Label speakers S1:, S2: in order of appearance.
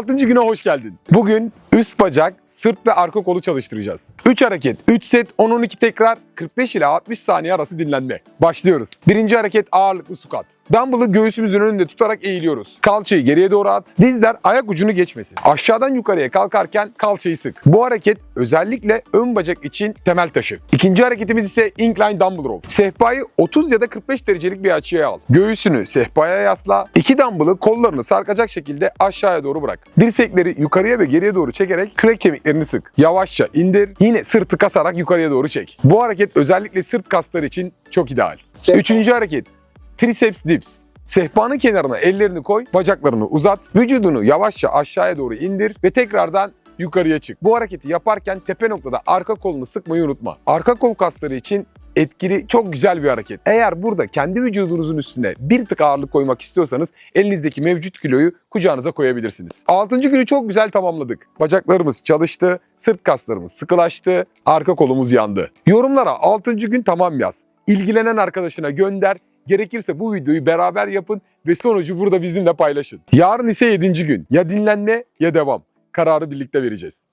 S1: 6. güne hoş geldin. Bugün üst bacak, sırt ve arka kolu çalıştıracağız. 3 hareket, 3 set, 10-12 tekrar, 45 ile 60 saniye arası dinlenme. Başlıyoruz. Birinci hareket ağırlıklı squat. Dumbbell'ı göğsümüzün önünde tutarak eğiliyoruz. Kalçayı geriye doğru at. Dizler ayak ucunu geçmesin. Aşağıdan yukarıya kalkarken kalçayı sık. Bu hareket özellikle ön bacak için temel taşı. İkinci hareketimiz ise incline dumbbell row. Sehpayı 30 ya da 45 derecelik bir açıya al. Göğsünü sehpaya yasla. İki dumbbell'ı kollarını sarkacak şekilde aşağıya doğru bırak. Dirsekleri yukarıya ve geriye doğru çekerek kürek kemiklerini sık. Yavaşça indir. Yine sırtı kasarak yukarıya doğru çek. Bu hareket özellikle sırt kasları için çok ideal.
S2: Sehpa-
S1: Üçüncü hareket. Triceps dips. Sehpanın kenarına ellerini koy, bacaklarını uzat, vücudunu yavaşça aşağıya doğru indir ve tekrardan yukarıya çık. Bu hareketi yaparken tepe noktada arka kolunu sıkmayı unutma. Arka kol kasları için etkili, çok güzel bir hareket. Eğer burada kendi vücudunuzun üstüne bir tık ağırlık koymak istiyorsanız elinizdeki mevcut kiloyu kucağınıza koyabilirsiniz. Altıncı günü çok güzel tamamladık. Bacaklarımız çalıştı, sırt kaslarımız sıkılaştı, arka kolumuz yandı. Yorumlara 6. gün tamam yaz. İlgilenen arkadaşına gönder. Gerekirse bu videoyu beraber yapın ve sonucu burada bizimle paylaşın. Yarın ise 7. gün. Ya dinlenme ya devam. Kararı birlikte vereceğiz.